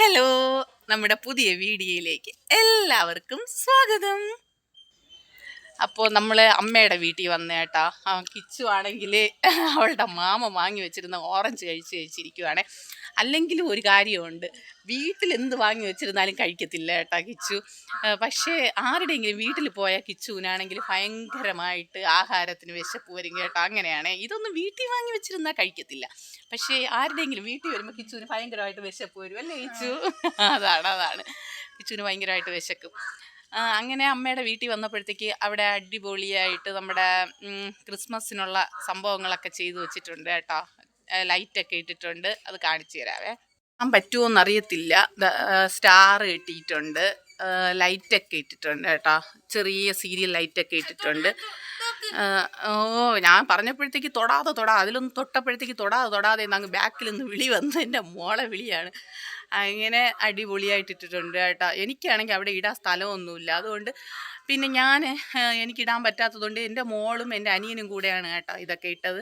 Hello നമ്മുടെ പുതിയ വീഡിയോയിലേക്ക് എല്ലാവർക്കും സ്വാഗതം. അപ്പോൾ നമ്മൾ അമ്മയുടെ വീട്ടിൽ വന്നേട്ടാ കിച്ചു ആണെങ്കിൽ അവളുടെ മാമ വാങ്ങി വെച്ചിരുന്ന ഓറഞ്ച് കഴിച്ച് കഴിച്ചിരിക്കുവാണേ. അല്ലെങ്കിലും ഒരു കാര്യമുണ്ട്. വീട്ടിൽ എന്ത് വാങ്ങി വെച്ചിരുന്നാലും കഴിക്കത്തില്ല കേട്ടാ കിച്ചു. പക്ഷേ ആരുടെയെങ്കിലും വീട്ടിൽ പോയ കിച്ചുവിനാണെങ്കിൽ ഭയങ്കരമായിട്ട് ആഹാരത്തിന് വിശപ്പ് വരും കേട്ടോ. അങ്ങനെയാണ്. ഇതൊന്നും വീട്ടിൽ വാങ്ങി വെച്ചിരുന്നാൽ കഴിക്കത്തില്ല. പക്ഷേ ആരുടെയെങ്കിലും വീട്ടിൽ വരുമ്പോൾ കിച്ചുവിന് ഭയങ്കരമായിട്ട് വിശപ്പ് വരും അല്ലേ കിച്ചു? അതാണ് അതാണ്. കിച്ചുവിന് ഭയങ്കരമായിട്ട് വിശക്കും. അങ്ങനെ അമ്മയുടെ വീട്ടിൽ വന്നപ്പോഴത്തേക്ക് അവിടെ അടിപൊളിയായിട്ട് നമ്മുടെ ക്രിസ്മസിനുള്ള സംഭവങ്ങളൊക്കെ ചെയ്തു വെച്ചിട്ടുണ്ട് കേട്ടോ. ലൈറ്റൊക്കെ ഇട്ടിട്ടുണ്ട്. അത് കാണിച്ചു തരാവേ. ആ പറ്റുമോ എന്നറിയത്തില്ല സ്റ്റാർ ഇട്ടിട്ടുണ്ട്. ലൈറ്റൊക്കെ ഇട്ടിട്ടുണ്ട് കേട്ടോ. ചെറിയ സീരിയൽ ലൈറ്റൊക്കെ ഇട്ടിട്ടുണ്ട്. ഓ ഞാൻ പറഞ്ഞപ്പോഴത്തേക്ക് തൊടാതെ തൊടാ അതിലൊന്ന് തൊട്ടപ്പോഴത്തേക്ക് തൊടാതെ തൊടാതെ അങ്ങ് ബാക്കിൽ നിന്ന് വിളി വന്ന്. എന്റെ മോളെ വിളിയാണ്. അങ്ങനെ അടിപൊളിയായിട്ട് ഇട്ടിട്ടുണ്ട് കേട്ടോ. എനിക്കാണെങ്കിൽ അവിടെ ഇടാൻ സ്ഥലമൊന്നുമില്ല. അതുകൊണ്ട് പിന്നെ ഞാൻ എനിക്കിടാൻ പറ്റാത്തതുകൊണ്ട് എന്റെ മോളും എന്റെ അനിയനും കൂടെയാണ് കേട്ടോ ഇതൊക്കെ ഇട്ടത്.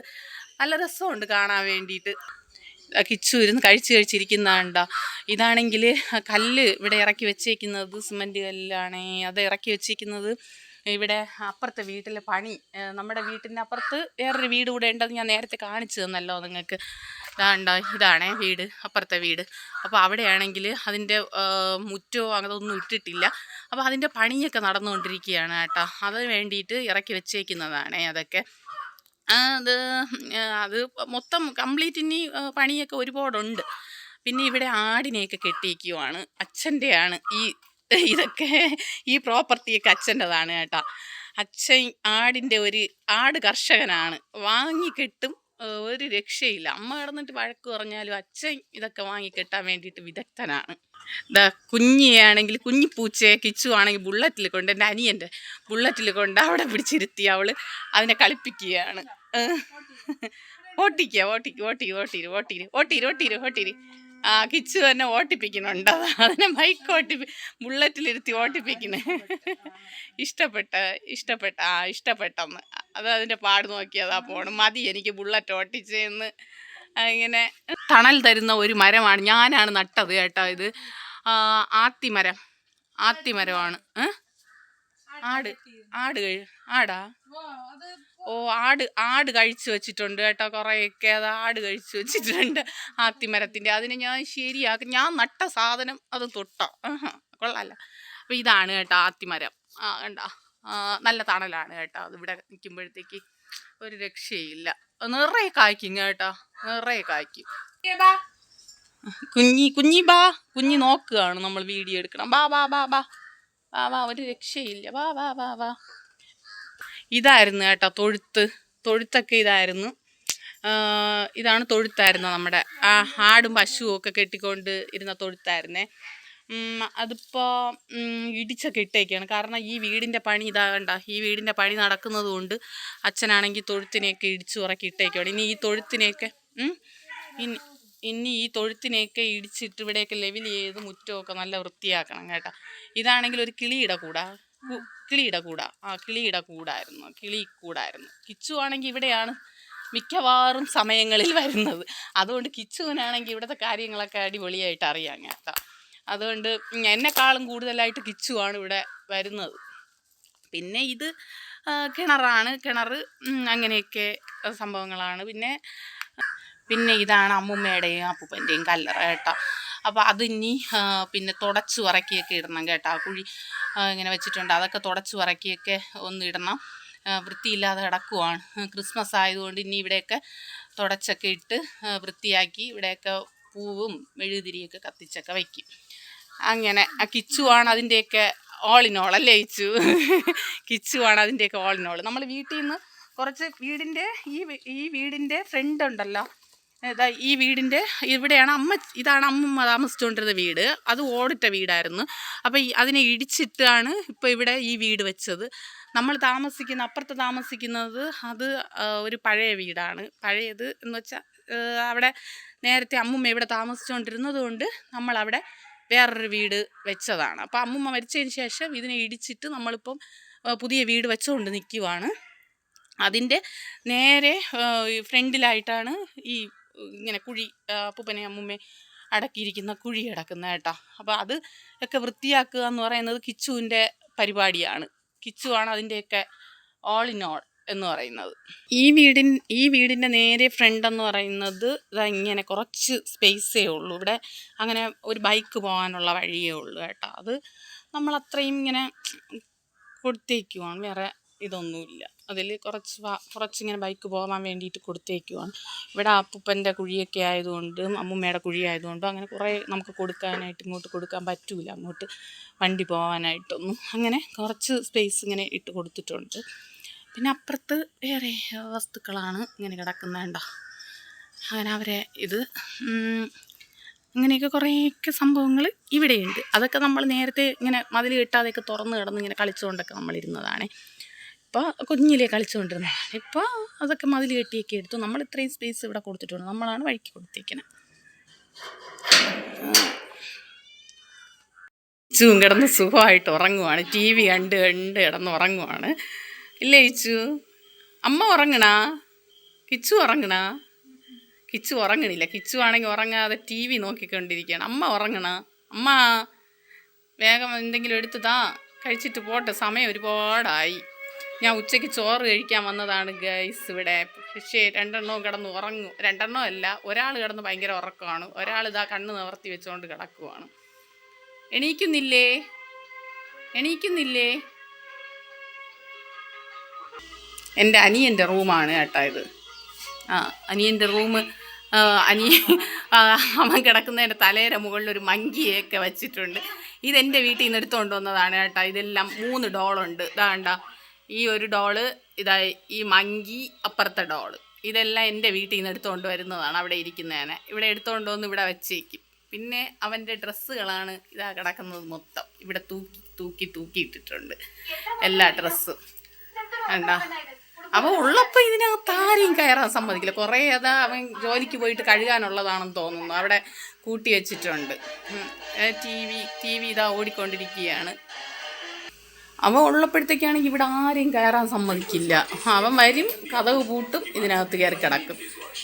നല്ല രസമുണ്ട് കാണാൻ വേണ്ടിയിട്ട്. കിച്ചു ഇരുന്ന് കഴിച്ച് കഴിച്ചിരിക്കുന്നതാണ്ടോ ഇതാണെങ്കിൽ കല്ല് ഇവിടെ ഇറക്കി വെച്ചേക്കുന്നത് സിമന്റ് കല്ലാണ്. അത് ഇറക്കി വെച്ചേക്കുന്നത് ഇവിടെ അപ്പുറത്തെ വീട്ടിലെ പണി. നമ്മുടെ വീട്ടിന്റെ അപ്പുറത്ത് വേറൊരു വീട് കൂടെ ഉണ്ടെന്ന് ഞാൻ നേരത്തെ കാണിച്ചു തന്നല്ലോ നിങ്ങൾക്ക്. ഇതാണ്ടോ ഇതാണേ വീട് അപ്പുറത്തെ വീട്. അപ്പോൾ അവിടെയാണെങ്കിൽ അതിന്റെ മുറ്റോ അതൊന്നും ഇട്ടിട്ടില്ല. അപ്പോൾ അതിന്റെ പണിയൊക്കെ നടന്നുകൊണ്ടിരിക്കുകയാണ് കേട്ടോ. അതിന് വേണ്ടിയിട്ട് ഇറക്കി വെച്ചേക്കുന്നതാണേ അതൊക്കെ. അത് അത് മൊത്തം കംപ്ലീറ്റ് ഇനി പണിയൊക്കെ ഒരുപാടുണ്ട്. പിന്നെ ഇവിടെ ആടിനെയൊക്കെ കെട്ടിയിരിക്കുവാണ്. അച്ഛന്റെയാണ് ഈ ഇതൊക്കെ ഈ പ്രോപ്പർട്ടിയൊക്കെ അച്ഛന്റെതാണ് കേട്ടോ. അച്ഛൻ ആടിന്റെ ഒരു ആട് കർഷകനാണ്. വാങ്ങിക്കെട്ടും ഒരു രക്ഷയില്ല. അമ്മ കിടന്നിട്ട് വഴക്ക് പറഞ്ഞാലും അച്ഛൻ ഇതൊക്കെ വാങ്ങിക്കെട്ടാൻ വേണ്ടിയിട്ട് വിദഗ്ധനാണ്. ദാ കുഞ്ഞിയാണെങ്കിൽ കുഞ്ഞിപ്പൂച്ചയെ കിച്ചു ആണെങ്കിൽ ബുള്ളറ്റിൽ കൊണ്ട് എന്റെ അനിയന്റെ ബുള്ളറ്റിൽ കൊണ്ട് അവിടെ പിടിച്ചിരുത്തി അവൾ അതിനെ കളിപ്പിക്കുകയാണ്. ഏഹ്. ഓട്ടിക്കുക ഓട്ടിക്കുക ഓട്ടിര് ഓട്ടിര് ഓട്ടിര് ഓട്ടിര് ഓട്ടിര് ആ കിച്ചു തന്നെ ഓട്ടിപ്പിക്കുന്നുണ്ട്. അത് അതിനെ ബൈക്ക് ഓട്ടിപ്പി ബുള്ളറ്റിലിരുത്തി ഓട്ടിപ്പിക്കണേ ഇഷ്ടപ്പെട്ട ഇഷ്ടപ്പെട്ട ആ ഇഷ്ടപ്പെട്ടെന്ന്. അത് അതിന്റെ പാട് നോക്കിയതാ പോണം മതി എനിക്ക് ബുള്ളറ്റ് ഓട്ടിച്ചെന്ന്. ഇങ്ങനെ തണൽ തരുന്ന ഒരു മരമാണ്. ഞാനാണ് നട്ടത് കേട്ടോ ഇത്. ആത്തിമരം. ആത്തിമരമാണ്? ആട്. ആട് കഴി ആടാ? ഓ ആട് ആട് കഴിച്ചു വെച്ചിട്ടുണ്ട് കേട്ടോ കുറേയൊക്കെ. അത് ആട് കഴിച്ചു വെച്ചിട്ടുണ്ട് ആത്തിമരത്തിന്റെ. അതിനെ ഞാൻ ശരിയാക്കി. ഞാൻ നട്ട സാധനം അത് തൊട്ടോ. കൊള്ളാല്ല അപ്പോൾ ഇതാണ് കേട്ടോ ആത്തിമരം. ആ കണ്ടോ? നല്ല തണലാണ് കേട്ടോ. അത് ഇവിടെ നിൽക്കുമ്പോഴത്തേക്ക് ഒരു രക്ഷയില്ല. നിറയെ കായ്ക്കും കേട്ടോ. നിറയെ കായ്ക്കും. കുഞ്ഞി കുഞ്ഞി ബാ. കുഞ്ഞി നോക്കുകയാണ് നമ്മൾ വീഡിയോ എടുക്കണം. ബാ ബാ ബാ ബാ. ബാ ബാ ഒരു രക്ഷയില്ല. ബാ ബാ ബാ വാ ഇതായിരുന്നു കേട്ടോ തൊഴുത്ത്. തൊഴുത്തൊക്കെ ഇതായിരുന്നു. ഇതാണ് തൊഴുത്തായിരുന്നു നമ്മുടെ ആ ആടും പശുവും ഒക്കെ കെട്ടിക്കൊണ്ട് ഇരുന്ന തൊഴുത്തായിരുന്നേ. അതിപ്പോൾ ഇടിച്ചൊക്കെ ഇട്ടേക്കാണ്. കാരണം ഈ വീടിന്റെ പണി ഇതാകണ്ട ഈ വീടിന്റെ പണി നടക്കുന്നത് കൊണ്ട് അച്ഛനാണെങ്കിൽ തൊഴുത്തിനെയൊക്കെ ഇടിച്ചു ഉറക്കി ഇട്ടേക്കാണ് ഇനി ഈ തൊഴുത്തിനെയൊക്കെ ഇനി ഇനി ഈ തൊഴുത്തിനെയൊക്കെ ഇടിച്ചിട്ട് ഇവിടെയൊക്കെ ലെവൽ ചെയ്ത് മുറ്റമൊക്കെ നല്ല വൃത്തിയാക്കണം കേട്ടോ. ഇതാണെങ്കിൽ ഒരു കിളിയുടെ കൂടാ. കിളിയുടെ കൂടാ. ആ കിളിയുടെ കൂടായിരുന്നു. കിളി കൂടായിരുന്നു. കിച്ചു ആണെങ്കിൽ ഇവിടെയാണ് മിക്കവാറും സമയങ്ങളിൽ വരുന്നത്. അതുകൊണ്ട് കിച്ചുവിനാണെങ്കിൽ ഇവിടുത്തെ കാര്യങ്ങളൊക്കെ അടിപൊളിയായിട്ട് അറിയാം കേട്ടോ. അതുകൊണ്ട് എന്നെക്കാളും കൂടുതലായിട്ട് കിച്ചുവാണ് ഇവിടെ വരുന്നത്. പിന്നെ ഇത് കിണറാണ്. കിണർ അങ്ങനെയൊക്കെ സംഭവങ്ങളാണ്. പിന്നെ പിന്നെ ഇതാണ് അമ്മുമ്മയുടെയും അപ്പൂപ്പന്റെയും കല്ലറ കേട്ടോ. അപ്പോൾ അത് ഇനി പിന്നെ തുടച്ച് വറക്കിയൊക്കെ ഇടണം കേട്ടോ. കുഴി ഇങ്ങനെ വെച്ചിട്ടുണ്ട്. അതൊക്കെ തുടച്ച് വറക്കിയൊക്കെ ഒന്ന് ഇടണം. വൃത്തിയില്ലാതെ കിടക്കുവാണ്. ക്രിസ്മസ് ആയതുകൊണ്ട് ഇനി ഇവിടെയൊക്കെ തുടച്ചൊക്കെ ഇട്ട് വൃത്തിയാക്കി ഇവിടെയൊക്കെ പൂവും മെഴുകുതിരിയൊക്കെ കത്തിച്ചൊക്കെ വയ്ക്കും അങ്ങനെ ആ കിച്ചുവാണ് അതിന്റെയൊക്കെ ഓൾ അല്ലേ കിച്ചു? കിച്ചുവാണ് അതിന്റെയൊക്കെ ഓൾ നമ്മൾ വീട്ടിൽ നിന്ന് കുറച്ച് വീടിന്റെ ഈ ഈ വീടിന്റെ ഫ്രണ്ട് ഉണ്ടല്ലോ. ഇതാ ഈ വീടിന്റെ ഇവിടെയാണ് അമ്മ ഇതാണ് അമ്മ താമസിച്ചുകൊണ്ടിരുന്ന വീട്. അത് ഓടിട്ട വീടായിരുന്നു. അപ്പോൾ അതിനെ ഇടിച്ചിട്ടാണ് ഇപ്പോൾ ഇവിടെ ഈ വീട് വെച്ചത്. നമ്മൾ താമസിക്കുന്ന അപ്പുറത്ത് താമസിക്കുന്നത് അത് ഒരു പഴയ വീടാണ്. പഴയത് എന്ന് വെച്ചാൽ അവിടെ നേരത്തെ അമ്മുമ്മ ഇവിടെ താമസിച്ചുകൊണ്ടിരുന്നത് കൊണ്ട് നമ്മളവിടെ വേറൊരു വീട് വെച്ചതാണ്. അപ്പോൾ അമ്മുമ്മ മരിച്ചതിന് ശേഷം ഇതിനെ ഇടിച്ചിട്ട് നമ്മളിപ്പം പുതിയ വീട് വെച്ചുകൊണ്ട് നിൽക്കുവാണ് അതിന്റെ നേരെ ഫ്രണ്ടിലായിട്ടാണ് ഈ ഇങ്ങനെ കുഴി അപ്പൂപ്പനെ അമ്മുമ്മ അടക്കിയിരിക്കുന്ന കുഴി അടക്കുന്ന കേട്ടോ. അപ്പോൾ അത് ഒക്കെ വൃത്തിയാക്കുക എന്ന് പറയുന്നത് കിച്ചുവിന്റെ പരിപാടിയാണ്. കിച്ചുവാണ് അതിന്റെയൊക്കെ ഓൾ ഇൻ ഓൾ എന്ന് പറയുന്നത്. ഈ വീടിൻ ഈ വീടിന്റെ നേരെ ഫ്രണ്ട് എന്ന് പറയുന്നത് ഇതാ ഇങ്ങനെ കുറച്ച് സ്പേസേ ഉള്ളൂ. ഇവിടെ അങ്ങനെ ഒരു ബൈക്ക് പോകാനുള്ള വഴിയേ ഉള്ളൂ കേട്ടോ. അത് നമ്മൾ അത്രയും ഇങ്ങനെ കൊടുത്തേക്കുവാണ്. വേറെ ഇതൊന്നുമില്ല. അതിൽ കുറച്ച് കുറച്ചിങ്ങനെ ബൈക്ക് പോകാൻ വേണ്ടിയിട്ട് കൊടുത്തേക്കുവാണ്. ഇവിടെ അപ്പൂപ്പന്റെ കുഴിയൊക്കെ ആയതുകൊണ്ട് അമ്മൂമ്മയുടെ കുഴി ആയതുകൊണ്ടും അങ്ങനെ കുറേ നമുക്ക് കൊടുക്കാനായിട്ട് ഇങ്ങോട്ട് കൊടുക്കാൻ പറ്റൂല. അങ്ങോട്ട് വണ്ടി പോകാനായിട്ടൊന്നും അങ്ങനെ കുറച്ച് സ്പേസ് ഇങ്ങനെ ഇട്ട് കൊടുത്തിട്ടുണ്ട്. പിന്നെ അപ്പുറത്ത് വേറെ വസ്തുക്കളാണ് ഇങ്ങനെ കിടക്കുന്നുണ്ടോ അങ്ങനെ അവരെ ഇത് അങ്ങനെയൊക്കെ കുറേയൊക്കെ സംഭവങ്ങൾ ഇവിടെയുണ്ട്. അതൊക്കെ നമ്മൾ നേരത്തെ ഇങ്ങനെ മതിൽ കെട്ടാതെയൊക്കെ തുറന്ന് കിടന്ന് ഇങ്ങനെ കളിച്ചുകൊണ്ടൊക്കെ നമ്മളിരുന്നതാണ്. ഇപ്പോൾ കുഞ്ഞിലേ കളിച്ചുകൊണ്ടിരുന്നത് ഇപ്പോൾ അതൊക്കെ മതിൽ കെട്ടിയൊക്കെ എടുത്തു. നമ്മൾ ഇത്രയും സ്പേസ് ഇവിടെ കൊടുത്തിട്ടുണ്ട്. നമ്മളാണ് വഴിക്ക് കൊടുത്തേക്കുന്നത് ഇച്ചുവും കിടന്ന് സുഖമായിട്ട് ഉറങ്ങുവാണ്. ടി വി കണ്ട് കണ്ട് കിടന്ന് ഉറങ്ങുവാണ്. ഇല്ലേ ഇച്ചു? അമ്മ ഉറങ്ങണാ? കിച്ചു ഉറങ്ങണാ? കിച്ചു ഉറങ്ങണില്ല. കിച്ചു ആണെങ്കിൽ ഉറങ്ങാതെ ടി വി നോക്കിക്കൊണ്ടിരിക്കുകയാണ്. അമ്മ ഉറങ്ങണ? അമ്മ വേഗം എന്തെങ്കിലും എടുത്തതാ കഴിച്ചിട്ട് പോട്ടെ. സമയം ഒരുപാടായി. ഞാൻ ഉച്ചയ്ക്ക് ചോറ് കഴിക്കാൻ വന്നതാണ് ഗൈസ് ഇവിടെ പക്ഷേ രണ്ടെണ്ണവും കിടന്ന് ഉറങ്ങും. രണ്ടെണ്ണം അല്ല ഒരാൾ കിടന്ന് ഭയങ്കര ഉറക്കമാണ്. ഒരാൾ ഇതാ കണ്ണ് നിവർത്തി വെച്ചുകൊണ്ട് കിടക്കുവാണ്. എണീക്കുന്നില്ലേ? എണീക്കുന്നില്ലേ? എന്റെ അനിയന്റെ റൂമാണ് കേട്ടോ ഇത്. ആ അനിയന്റെ റൂം അനിയ അവൻ കിടക്കുന്നതിന്റെ തലേര മുകളിൽ ഒരു മങ്കിയൊക്കെ വെച്ചിട്ടുണ്ട്. ഇതെന്റെ വീട്ടിൽ നിന്ന് എടുത്തുകൊണ്ട് വന്നതാണ് കേട്ടോ. ഇതെല്ലാം മൂന്ന് ഡോളുണ്ട്. ഇതാണ്ട ഈ ഒരു ഡോൾ ഇതായി ഈ മങ്കി അപ്പുറത്തെ ഡോൾ ഇതെല്ലാം എന്റെ വീട്ടിൽ നിന്ന് എടുത്തുകൊണ്ട് വരുന്നതാണ് അവിടെ ഇരിക്കുന്നതിനെ. ഇവിടെ എടുത്തുകൊണ്ട് വന്ന് ഇവിടെ വെച്ചേക്കും. പിന്നെ അവന്റെ ഡ്രസ്സുകളാണ് ഇതാ കിടക്കുന്നത് മൊത്തം. ഇവിടെ തൂക്കി തൂക്കി തൂക്കി ഇട്ടിട്ടുണ്ട്. എല്ലാ ഡ്രസ്സും. വേണ്ട അവൻ ഉള്ളപ്പോൾ ഇതിനകത്ത് ആരെയും കയറാൻ സമ്മതിക്കില്ല. കുറേ അതാ അവൻ ജോലിക്ക് പോയിട്ട് കഴുകാനുള്ളതാണെന്ന് തോന്നുന്നു. അവിടെ കൂട്ടി വെച്ചിട്ടുണ്ട്. ടി വി ടി വി ഇതാ ഓടിക്കൊണ്ടിരിക്കുകയാണ്. അവൻ ഉള്ളപ്പോഴത്തേക്കാണെങ്കിൽ ഇവിടെ ആരെയും കയറാൻ സമ്മതിക്കില്ല. അവൻ വരും കഥവ് പൂട്ടും ഇതിനകത്ത് കയറി കിടക്കും.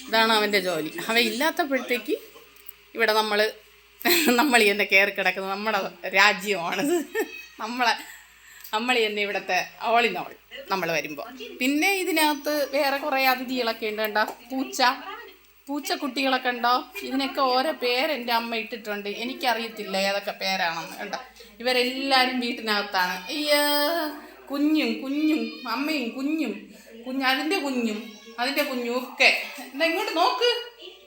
ഇതാണ് അവന്റെ ജോലി. അവ ഇല്ലാത്തപ്പോഴത്തേക്ക് ഇവിടെ നമ്മൾ നമ്മൾ എന്നെ കയറി കിടക്കുന്നത് നമ്മുടെ രാജ്യമാണത്. നമ്മളെ നമ്മൾ തന്നെ ഇവിടുത്തെ ഓളിനോൾ നമ്മൾ വരുമ്പോൾ. പിന്നെ ഇതിനകത്ത് വേറെ കുറേ അതിഥികളൊക്കെ ഉണ്ട് കണ്ടോ? പൂച്ച. പൂച്ചക്കുട്ടികളൊക്കെ ഉണ്ടോ? ഇതിനൊക്കെ ഓരോ പേര് എന്റെ അമ്മ ഇട്ടിട്ടുണ്ട്. എനിക്കറിയത്തില്ല ഏതൊക്കെ പേരാണെന്ന് കണ്ടോ ഇവരെല്ലാവരും വീട്ടിനകത്താണ്. അയ്യോ കുഞ്ഞും കുഞ്ഞും അമ്മയും കുഞ്ഞും കുഞ്ഞ് അതിന്റെ കുഞ്ഞും അതിന്റെ കുഞ്ഞും ഒക്കെ. എന്താ ഇങ്ങോട്ട് നോക്ക്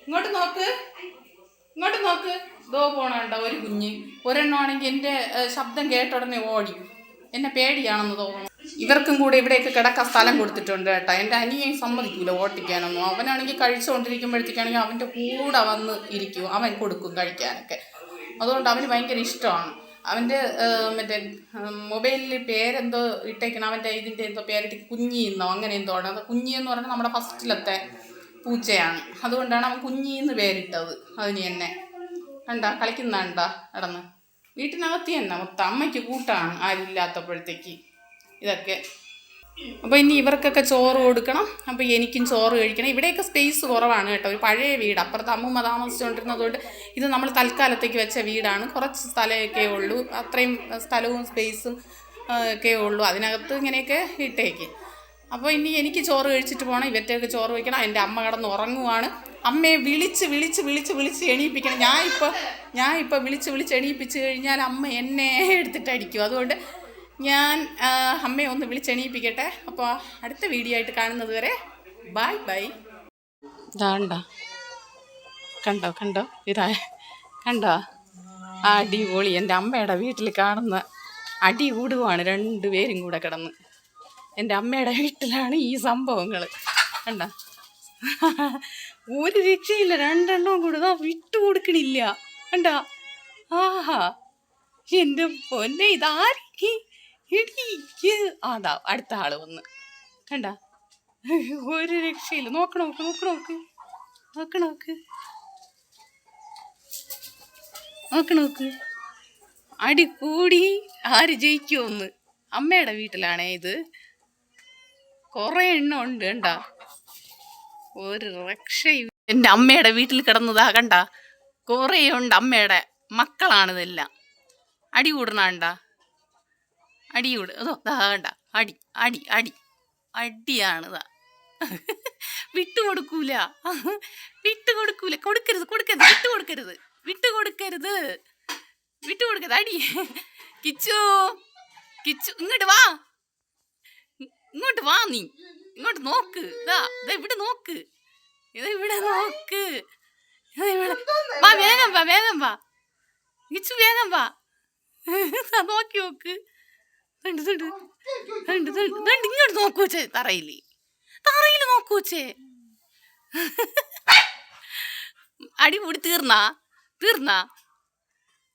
ഇങ്ങോട്ട് നോക്ക് ഇങ്ങോട്ട് നോക്ക്. ദോ പോണണ്ട ഒരു കുഞ്ഞ്. ഒരെണ്ണമാണെങ്കിൽ എന്റെ ശബ്ദം കേട്ട ഉടനെ ഓടി. എന്നെ പേടിയാണെന്ന് തോന്നുന്നു. ഇവർക്കും കൂടെ ഇവിടെയൊക്കെ കിടക്കാൻ സ്ഥലം കൊടുത്തിട്ടുണ്ട് കേട്ടോ. എന്റെ അനിയൻ സമ്മതിക്കൂല ഓട്ടിക്കാനൊന്നും. അവനാണെങ്കിൽ കഴിച്ചുകൊണ്ടിരിക്കുമ്പോഴത്തേക്കാണെങ്കിൽ അവന്റെ കൂടെ വന്ന് ഇരിക്കും. അവൻ കൊടുക്കും കഴിക്കാനൊക്കെ. അതുകൊണ്ട് അവന് ഭയങ്കര ഇഷ്ടമാണ്. അവന്റെ മറ്റേ മൊബൈലിൽ പേരെന്തോ ഇട്ടേക്കണം അവന്റെ ഇതിന്റെ എന്തോ പേരിട്ട് കുഞ്ഞിന്നോ അങ്ങനെ എന്തോ ആണ്. അത് കുഞ്ഞി എന്ന് പറഞ്ഞാൽ നമ്മുടെ ഫസ്റ്റിലത്തെ പൂച്ചയാണ്. അതുകൊണ്ടാണ് അവൻ കുഞ്ഞി എന്ന് പേരിട്ടത് അതിന് തന്നെ. കണ്ട? കളിക്കുന്നുണ്ട കിടന്ന് വീട്ടിനകത്ത് തന്നെ. മൊത്തം അമ്മയ്ക്ക് കൂട്ടാണ് ആരില്ലാത്തപ്പോഴത്തേക്ക് ഇതൊക്കെ. അപ്പോൾ ഇനി ഇവർക്കൊക്കെ ചോറ് കൊടുക്കണം. അപ്പോൾ എനിക്കും ചോറ് കഴിക്കണം. ഇവിടെയൊക്കെ സ്പേസ് കുറവാണ് കേട്ടോ. ഒരു പഴയ വീട്. അപ്പുറത്ത് അമ്മൂമ്മ താമസിച്ചുകൊണ്ടിരുന്നതുകൊണ്ട് ഇത് നമ്മൾ തൽക്കാലത്തേക്ക് വെച്ച വീടാണ്. കുറച്ച് സ്ഥലമൊക്കെ ഉള്ളൂ. അത്രയും സ്ഥലവും സ്പേസും ഒക്കെ ഉള്ളൂ. അതിനകത്ത് ഇങ്ങനെയൊക്കെ ഇട്ടേക്ക്. അപ്പോൾ ഇനി എനിക്ക് ചോറ് കഴിച്ചിട്ട് പോകണം ഇവറ്റേക്ക് ചോറ് വയ്ക്കണം. എന്റെ അമ്മ കിടന്ന് ഉറങ്ങുവാണ്. അമ്മയെ വിളിച്ച് വിളിച്ച് വിളിച്ച് വിളിച്ച് എണീപ്പിക്കണം. ഞാൻ ഇപ്പോൾ ഞാൻ ഇപ്പോൾ വിളിച്ച് വിളിച്ച് എണീപ്പിച്ച് കഴിഞ്ഞാൽ അമ്മ എന്നെ എടുത്തിട്ട് അടിക്കും അതുകൊണ്ട് ഞാൻ അമ്മയെ ഒന്ന് വിളിച്ചെണീപ്പിക്കട്ടെ. അപ്പോൾ അടുത്ത വീഡിയോ ആയിട്ട് കാണുന്നത് വരെ ബൈ ബൈ. ഇതാണ്ട കണ്ടോ? കണ്ടോ ഇതാ കണ്ടോ? അടിപൊളി. എന്റെ അമ്മയുടെ വീട്ടിൽ കാണുന്ന അടി കൂടുവാണ് രണ്ടുപേരും കൂടെ കിടന്ന്. എന്റെ അമ്മയുടെ വീട്ടിലാണ് ഈ സംഭവങ്ങൾ കണ്ട? ഒരു രക്ഷയില്ല. രണ്ടെണ്ണവും കൂടെ ഇതാ വിട്ടു കൊടുക്കണില്ല. കണ്ട? ആഹാ. എന്റെ പൊന്നെ ഇതാരി എനിക്ക് അതാ അടുത്ത ആൾ വന്ന്. കണ്ട? ഒരു രക്ഷയില്ല. നോക്ക് നോക്ക് നോക്ക് നോക്ക്. നോക്ക് നോക്ക്. നോക്ക് നോക്ക്. അടി കൂടി ആര് ജയിക്കുമെന്ന് അമ്മയുടെ വീട്ടിലാണേ ഇത്. കുറേ എണ്ണ ഉണ്ട് കണ്ട? ഒരു രക്ഷ എന്റെ അമ്മയുടെ വീട്ടിൽ കിടന്നതാ കണ്ട? കുറേ ഉണ്ട് അമ്മയുടെ മക്കളാണിതെല്ലാം. അടി കൂടണ കണ്ടാ? അടി കൂട് അതോ ദാണ്ട അടി അടി അടി. അടിയാണിതാ. വിട്ടു കൊടുക്കൂല വിട്ടു കൊടുക്കൂല കൊടുക്കരുത് കൊടുക്കരുത്. വിട്ടു കൊടുക്കരുത് വിട്ടു കൊടുക്കരുത് വിട്ടു കൊടുക്കരുത് അടി. കിച്ചു. കിച്ചു ഇങ്ങോട്ട് വാ. ഇങ്ങോട്ട് വാ നീ. ഇങ്ങോട്ട് നോക്ക്. ഇതാ ഇതാ ഇവിടെ നോക്ക്. ഇതാ ഇവിടെ നോക്ക്. വാ വേഗം വാ വേഗം വാ. കിച്ചു വേഗം വാ. ദാ നോക്കി നോക്ക്. ദണ്ട് ദണ്ട് ഇങ്ങോട്ട് നോക്കൂ ചേ തറയിൽ. തറയിൽ നോക്കൂ ചേ അടി കൂടി തീർന്നാ? തീർന്നാ?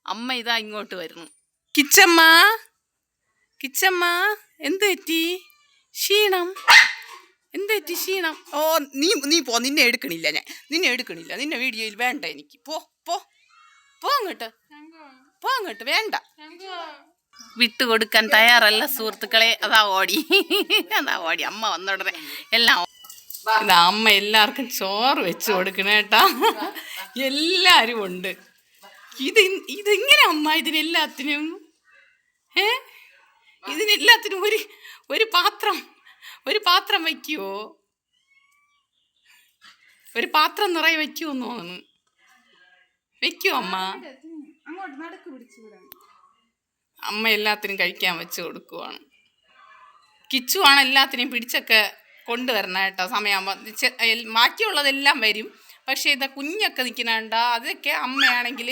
അമ്മ ഇതാ ഇങ്ങോട്ട് വരുന്നു. കിച്ചമ്മ? കിച്ചമ്മ എന്ത് പറ്റി? ക്ഷീണം? എന്ത് പറ്റി ക്ഷീണം? ഓ നീ നീ പോ. നിന്നെ എടുക്കണില്ല ഞാൻ. നിന്നെ എടുക്കണില്ല. നിന്നെ വീഡിയോയിൽ വേണ്ട എനിക്ക്. പോ പോ. പോ അങ്ങോട്ട്. പോ അങ്ങോട്ട്. വേണ്ട. വിട്ടുകൊടുക്കാൻ തയ്യാറല്ല സുഹൃത്തുക്കളെ. അതാ ഓടി. അതാ ഓടി. അമ്മ വന്നോടനെ എല്ലാം ഇതാ അമ്മ എല്ലാവർക്കും ചോറ് വെച്ച് കൊടുക്കണേട്ടാ എല്ലാരും ഉണ്ട്. ഇത് ഇതെങ്ങനെ അമ്മ? ഇതിനെല്ലാത്തിനും ഏ? ഇതിനെല്ലാത്തിനും ഒരു ഒരു പാത്രം ഒരു പാത്രം വയ്ക്കുവോ? ഒരു പാത്രം നിറയെ വയ്ക്കുമെന്ന് തോന്നുന്നു. വെക്കുമോ അമ്മ? അങ്ങോട്ട് അമ്മ എല്ലാത്തിനും കഴിക്കാൻ വെച്ച് കൊടുക്കുവാണ്. കിച്ചുവാണ് എല്ലാത്തിനെയും പിടിച്ചൊക്കെ കൊണ്ടുവരണം കേട്ടോ സമയമാകുമ്പോൾ ബാക്കിയുള്ളതെല്ലാം വരും. പക്ഷേ ഇതാ കുഞ്ഞൊക്കെ നിൽക്കണണ്ട അതൊക്കെ അമ്മയാണെങ്കിൽ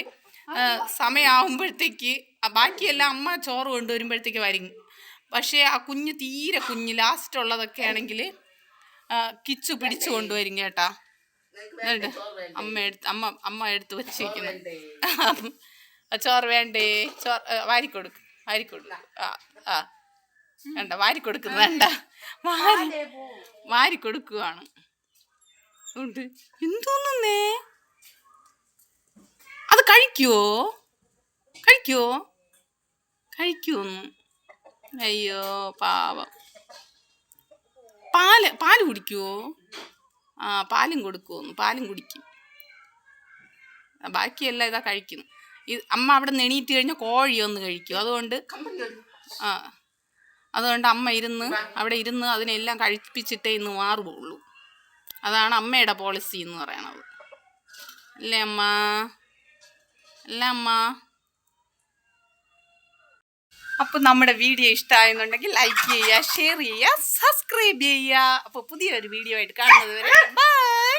സമയമാകുമ്പോഴത്തേക്ക് ബാക്കിയെല്ലാം അമ്മ ചോറ് കൊണ്ടുവരുമ്പോഴത്തേക്ക് വരും. പക്ഷേ ആ കുഞ്ഞ് തീരെ കുഞ്ഞ് ലാസ്റ്റ് ഉള്ളതൊക്കെ ആണെങ്കിൽ കിച്ചു പിടിച്ചു കൊണ്ടുവരും കേട്ടാ. അമ്മ എടുത്ത് അമ്മ അമ്മ എടുത്ത് വെച്ചിരിക്കുന്നു ചോറ് വേണ്ടേ? ചോറ് ഏ, വാരിക്കൊടുക്ക് വാരിക്കൊടുക്ക് ആ ആ. വേണ്ട വാരിക്കൊടുക്കുന്ന വേണ്ട. വാരി വാരി കൊടുക്കുവാണ്. ഉണ്ട് എന്തോന്നേ അത് കഴിക്കുവോ? കഴിക്കുവോ? കഴിക്കുവോന്ന്. അയ്യോ പാവം. പാൽ പാൽ കുടിക്കുവോ? ആ പാലും കൊടുക്കുവോന്ന്. പാലും കുടിക്കും. ബാക്കിയെല്ലാം ഇതാ കഴിക്കുന്നു. അമ്മ അവിടെ നിന്ന് എണീറ്റ് കഴിഞ്ഞാൽ കോഴി ഒന്ന് കഴിക്കും. അതുകൊണ്ട് ആ അതുകൊണ്ട് അമ്മ ഇരുന്ന് അവിടെ ഇരുന്ന് അതിനെല്ലാം കഴിപ്പിച്ചിട്ടേ ഇന്ന് മാറുകയുള്ളൂ. അതാണ് അമ്മയുടെ പോളിസി എന്ന് പറയണത്. അല്ലേ അമ്മ? അല്ല അമ്മ? അപ്പോൾ നമ്മുടെ വീഡിയോ ഇഷ്ടമായെന്നുണ്ടെങ്കിൽ ലൈക്ക് ചെയ്യുക ഷെയർ ചെയ്യുക സബ്സ്ക്രൈബ് ചെയ്യുക. അപ്പോൾ പുതിയൊരു വീഡിയോ ആയിട്ട് കാണുന്നത് വരെ ബൈ